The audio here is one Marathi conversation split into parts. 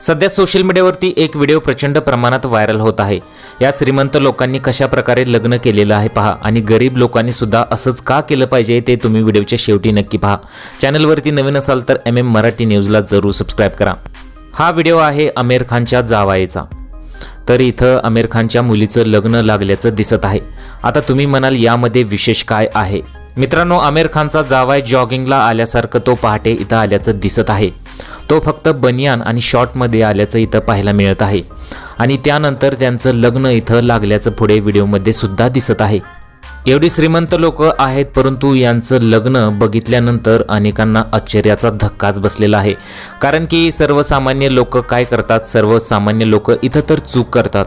सध्या सोशल मीडियावरती एक व्हिडिओ प्रचंड प्रमाणात व्हायरल होत आहे. या श्रीमंत लोकांनी कशा प्रकारे लग्न केलेलं आहे पहा आणि गरीब लोकांनी सुद्धा असंच का केलं पाहिजे ते तुम्ही व्हिडिओच्या शेवटी नक्की पहा. चॅनलवरती नवीन असाल तर एम एम मराठी न्यूजला जरूर सबस्क्राईब करा. हा व्हिडिओ आहे आमिर खानच्या जावायचा तर इथं आमिर खानच्या मुलीचं लग्न लागल्याचं दिसत आहे. आता तुम्ही म्हणाल यामध्ये विशेष काय आहे? मित्रांनो आमिर खानचा जावाय जॉगिंगला आल्यासारखं तो पहाटे इथं आल्याचं दिसत आहे. तो फक्त बनियान आणि शॉर्टमध्ये आल्याचं इथं पाहायला मिळत आहे. आणि त्यानंतर त्यांचं लग्न इथं लागल्याचं पुढे व्हिडिओमध्ये सुद्धा दिसत आहे. एवढी श्रीमंत लोक आहेत परंतु यांचं लग्न बघितल्यानंतर अनेकांना आश्चर्याचा धक्काच बसलेला आहे. कारण की सर्वसामान्य लोक काय करतात? सर्वसामान्य लोक इथं तर चूक करतात.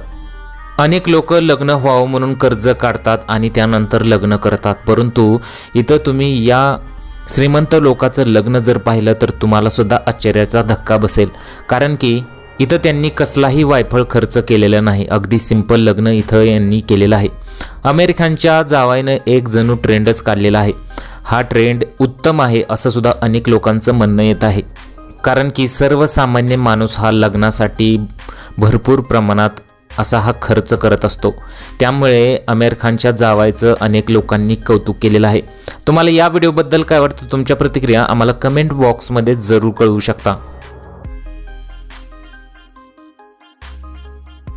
अनेक लोक लग्न व्हावं म्हणून कर्ज काढतात आणि त्यानंतर लग्न करतात. परंतु इथं तुम्ही या श्रीमंत लोकाचं लग्न जर पाहिलं तर तुम्हाला सुद्धा आश्चर्याचा धक्का बसेल. कारण की इथं त्यांनी कसलाही वायफळ खर्च केलेला नाही. अगदी सिंपल लग्न इथं यांनी केलेलं आहे. अमेरिकांच्या जावाईनं एक जणू ट्रेंडच काढलेला आहे. हा ट्रेंड उत्तम आहे असं सुद्धा अनेक लोकांचं म्हणणं येत आहे. कारण की सर्वसामान्य माणूस हा लग्नासाठी भरपूर प्रमाणात असा हा खर्च करत असतो. त्यामुळे आमिर खानच्या जावायचं अनेक लोकांनी कौतुक केलेलं आहे. तुम्हाला या व्हिडिओबद्दल काय वाटतं? तुमच्या प्रतिक्रिया आम्हाला कमेंट बॉक्समध्ये जरूर कळवू शकता.